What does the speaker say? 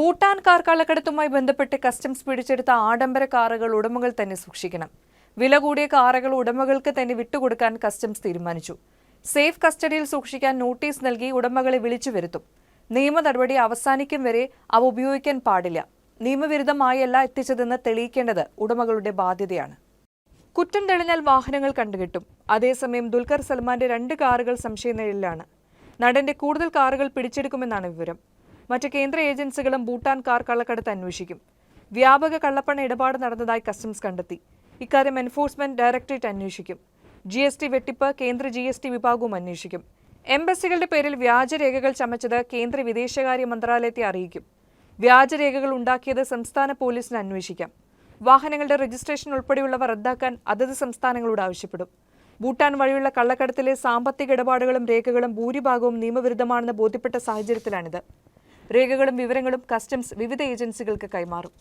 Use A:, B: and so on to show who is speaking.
A: Bhutan car കള്ളക്കടത്തുമായി ബന്ധപ്പെട്ട് customs പിടിച്ചെടുത്ത ആഡംബര കാറുകൾ ഉടമകൾ തന്നെ സൂക്ഷിക്കണം. വില കൂടിയ കാറുകൾ ഉടമകൾക്ക് തന്നെ വിട്ടുകൊടുക്കാൻ കസ്റ്റംസ് തീരുമാനിച്ചു. സേഫ് കസ്റ്റഡിയിൽ സൂക്ഷിക്കാൻ നോട്ടീസ് നൽകി ഉടമകളെ വിളിച്ചു വരുത്തും. നിയമ നടപടി അവസാനിക്കും വരെ അവ ഉപയോഗിക്കാൻ പാടില്ല. നിയമവിരുദ്ധമായല്ല എത്തിച്ചതെന്ന് തെളിയിക്കേണ്ടത് ഉടമകളുടെ ബാധ്യതയാണ്. കുറ്റം തെളിഞ്ഞാൽ വാഹനങ്ങൾ കണ്ടുകിട്ടും. അതേസമയം ദുൽഖർ സൽമാന്റെ രണ്ട് കാറുകൾ സംശയനിഴലിലാണ് നടന്റെ കൂടുതൽ കാറുകൾ പിടിച്ചെടുക്കുമെന്നാണ് വിവരം. മറ്റ് കേന്ദ്ര ഏജൻസികളും ഭൂട്ടാൻ കാർ കള്ളക്കടത്ത് അന്വേഷിക്കും. വ്യാപക കള്ളപ്പണ ഇടപാട് നടന്നതായി കസ്റ്റംസ് കണ്ടെത്തി. ഇക്കാര്യം എൻഫോഴ്സ്മെന്റ് ഡയറക്ടറേറ്റ് അന്വേഷിക്കും. ജി എസ് ടി വെട്ടിപ്പ് കേന്ദ്ര ജി എസ് ടി വിഭാഗവും അന്വേഷിക്കും. എംബസികളുടെ പേരിൽ വ്യാജരേഖകൾ ചമച്ചത് കേന്ദ്ര വിദേശകാര്യ മന്ത്രാലയത്തെ അറിയിക്കും. വ്യാജരേഖകൾ ഉണ്ടാക്കിയത് സംസ്ഥാന പോലീസിന് അന്വേഷിക്കാം. വാഹനങ്ങളുടെ രജിസ്ട്രേഷൻ ഉൾപ്പെടെയുള്ളവ റദ്ദാക്കാൻ അതത് സംസ്ഥാനങ്ങളോട് ആവശ്യപ്പെടും. ഭൂട്ടാൻ വഴിയുള്ള കള്ളക്കടത്തിലെ സാമ്പത്തിക ഇടപാടുകളും രേഖകളും ഭൂരിഭാഗവും നിയമവിരുദ്ധമാണെന്ന് ബോധ്യപ്പെട്ട സാഹചര്യത്തിലാണിത്. രേഖകളും വിവരങ്ങളും കസ്റ്റംസ് വിവിധ ഏജൻസികൾക്ക് കൈമാറും